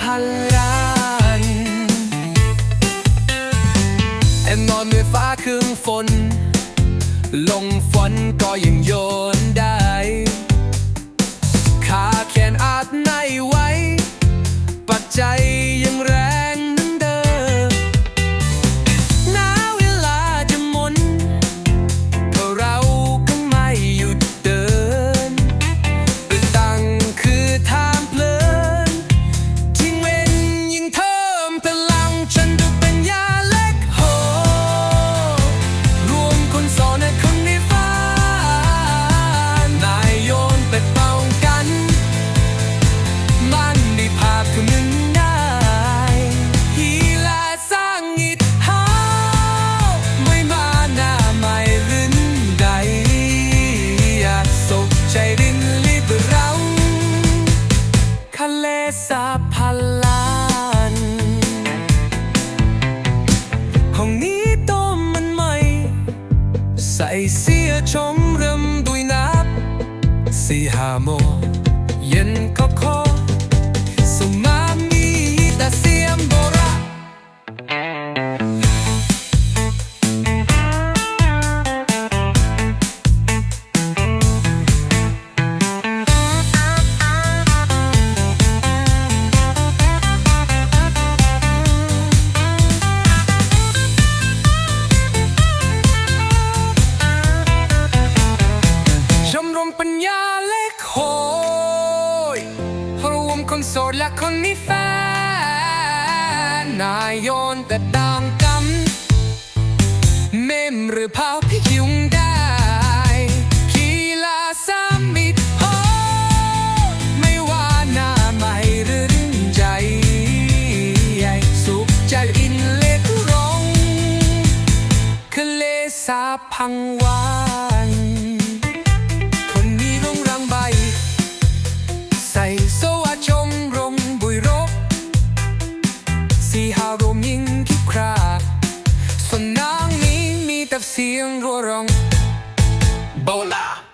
พันแอนนอนด้ฟ้าครึ่งฝน ลงฝนก็ยังโยนได้ ขาแขนอาจไม่ไว้ปัจจัย เลสาพันล้านห้องนี้ต้มมันใหม่ ใส่เสียชมเริ่มดุยนับสี่ห้าโมงเย็นก็คอ ปัญญาเล็กโหยรวมคนโสดและคนมีแฟน นายโยนแต่ดางกำเมมหรือภาพที่ยุงได้ กีฬาสามิตรโหไม่ว่าหน้าใหม่หรือรื่นใจสุขใจอินเล็กร้องคือเลสาพังวา ส่วนน